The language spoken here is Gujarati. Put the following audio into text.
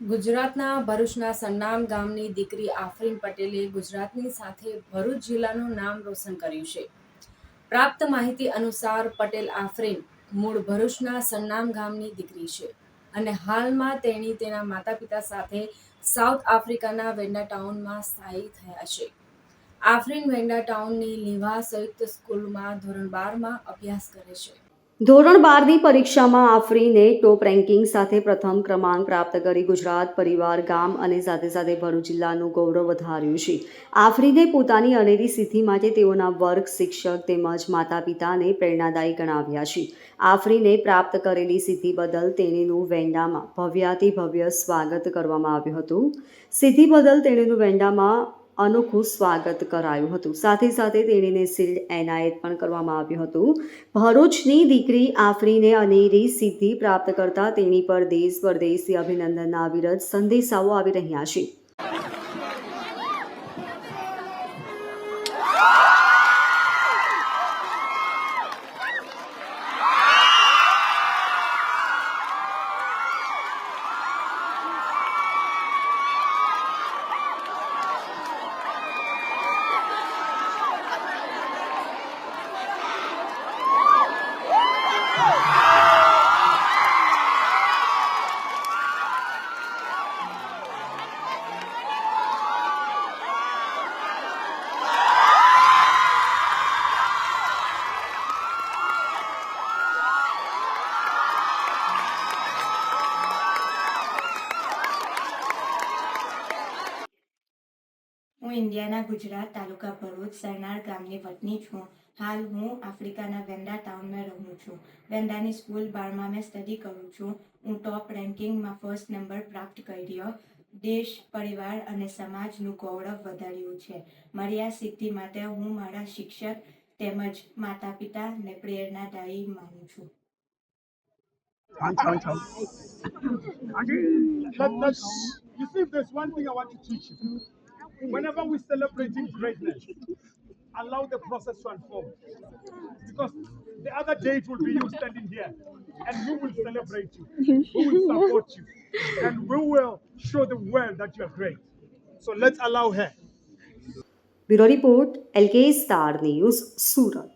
ગુજરાતના ભરૂચના સન્નામ ગામની દીકરી આફરીન પટેલે ગુજરાતની સાથે ભરૂચ જિલ્લાનું નામ રોશન કર્યું છે. પ્રાપ્ત માહિતી અનુસાર પટેલ આફરીન મૂળ ભરૂચના સન્નામ ગામની દીકરી છે અને હાલમાં તેણી તેના માતા પિતા સાથે સાઉથ આફ્રિકાના વેન્ડા ટાઉનમાં સ્થાયી થયા છે. આફરીન વેન્ડા ટાઉનની લીવા સંયુક્ત સ્કૂલમાં ધોરણ બારમાં અભ્યાસ કરે છે. ધોરણ બારની પરીક્ષામાં આફરીને ટોપ રેન્કિંગ સાથે પ્રથમ ક્રમાંક પ્રાપ્ત કરી ગુજરાત પરિવાર ગામ અને સાથે સાથે ભરૂચ જિલ્લાનું ગૌરવ વધાર્યું છે. આફરીને પોતાની અનેરી સિદ્ધિ માટે તેઓના વર્ગ, શિક્ષક તેમજ માતા પિતાને પ્રેરણાદાયી ગણાવ્યા છે. આફરીને પ્રાપ્ત કરેલી સિદ્ધિ બદલ તેણીનું વેન્ડામાં ભવ્યાતિ ભવ્ય સ્વાગત કરવામાં આવ્યું હતું. સિદ્ધિ બદલ તેણીનું વેન્ડામાં અનોખું સ્વાગત કરાયું હતું. સાથે સાથે તેણીને શિલ્ડ એનાયત પણ કરવામાં આવ્યું હતું. ભરૂચની દીકરી આફરીને અનેરી સિદ્ધિ પ્રાપ્ત કરતા તેણી પર દેશ પરદેશથી અભિનંદનના અવિરત સંદેશાઓ આવી રહ્યા છે. હું ઇન્ડિયાના ગુજરાત તાલુકા ભરૂચ સરનાળ ગામની વતની છું. હાલ હું આફ્રિકાના વેન્ડા ટાઉનમાં રહું છું. વેન્ડાની સ્કૂલ બારમાં મેં સ્ટડી કરું છું. હું ટોપ રેન્કિંગમાં ફર્સ્ટ નંબર પ્રાપ્ત કર્યો. દેશ પરિવાર અને સમાજનું ગૌરવ વધાર્યું છે. મારી આ સિદ્ધિ માટે હું મારા શિક્ષક તેમજ માતા પિતાને પ્રેરણાદાયી માનું છું. Let, let's, you see, there's one thing I want to teach you. Whenever we're celebrating greatness, allow the process to unfold. Because the other day it will be you standing here, and we will celebrate you. We will support you. And we will show the world that you are great. So let's allow her. Bureau report L K star news Surat